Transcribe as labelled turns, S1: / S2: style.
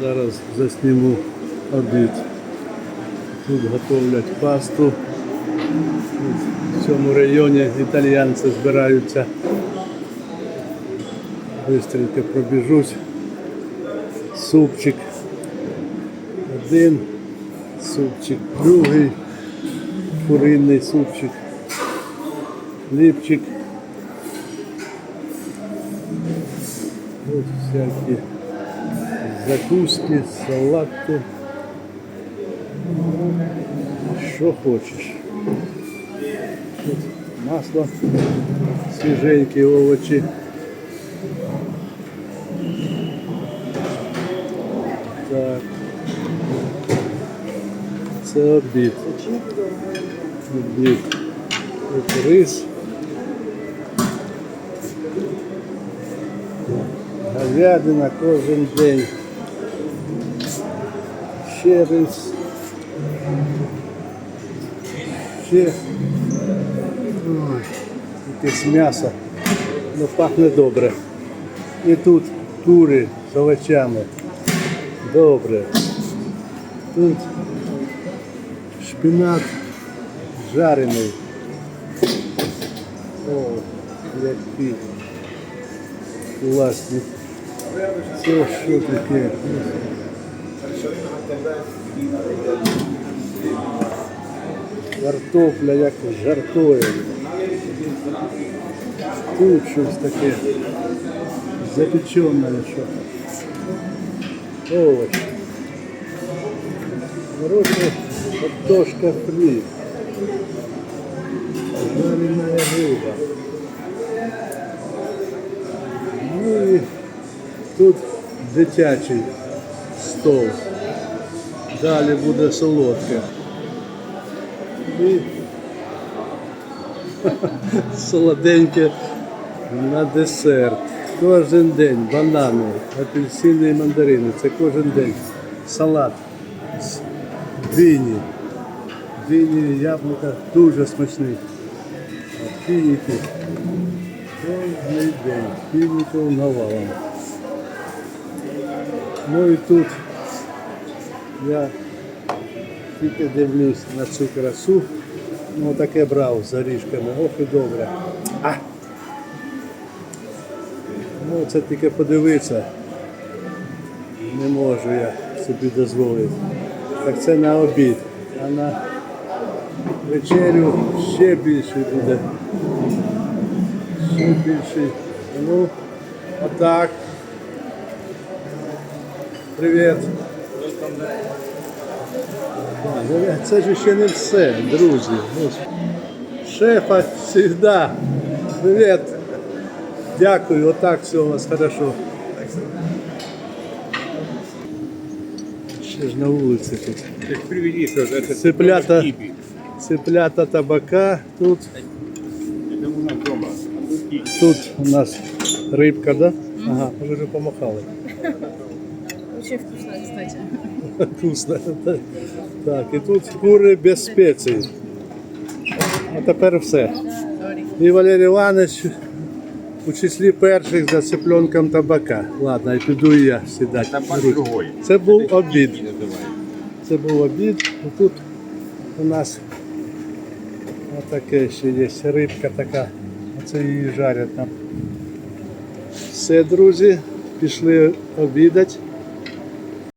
S1: Зараз засніму обід. Тут готовлять пасту. В цьому районі італіянці збираються. Бистренько пробіжусь. Супчик. Один, супчик другий, куриний супчик, хлібчик. Ось всякі закуски, салати. Що хочеш. Тут масло, свіженькі овочі. Так. Це обід. Обід. Тут рис. Говядина кожен день. Ой, якесь м'ясо. Ну пахне добре. І тут кури з овочами. Добре. Тут шпинат жарений. О, який класний. Це що таке? Картопля як жартує. Тут щось таке запечене що. Овощ. Короче, картошка фри. Жареная рыба. Ну і тут дитячий стол. Далі буде солодке. І солоденьке на десерт. Кожен день банани, апельсини і мандарини. Це кожен день. Салат. з Дині. Дині, яблука дуже смачний. Фініки. Кожний день. Фініків навалом. Ну і тут я тільки дивлюсь на цю красу. Ну таке брав з горішками. Ох і добре. А! Ну це тільки подивитися. Не можу я собі дозволити. Так це на обід. А на вечерю ще більше буде. Ще більше. Ну, отак. Привіт. Так, Це ж ще не все, друзі. Ось. Шефа завжди. Привіт. Дякую, отак все у вас хорошо. Ще ж на вулиці тут.
S2: Так приведи тоже. Это
S1: Цыплята.
S2: Кипи.
S1: Цеплята табака. Тут,
S2: Это у нас дома. А тут кипи.
S1: тут у нас рибка, да? Ага, ви вже помахали.
S3: Очень вкусно, кстати.
S1: Вкусно. Так, і тут кури без спецій. А тепер все.
S3: Говори.
S1: І Валерій Іванович у числі перших за цыпленком табака. Ладно, і піду і я сідати.
S2: Табак
S1: Друзі.
S2: другой.
S1: Це був
S2: Это
S1: обід.
S2: кипи называют.
S1: Це був обід. І тут у нас отаке ще є рибка така. Оце її жарять там. Все, друзі, пішли обідати.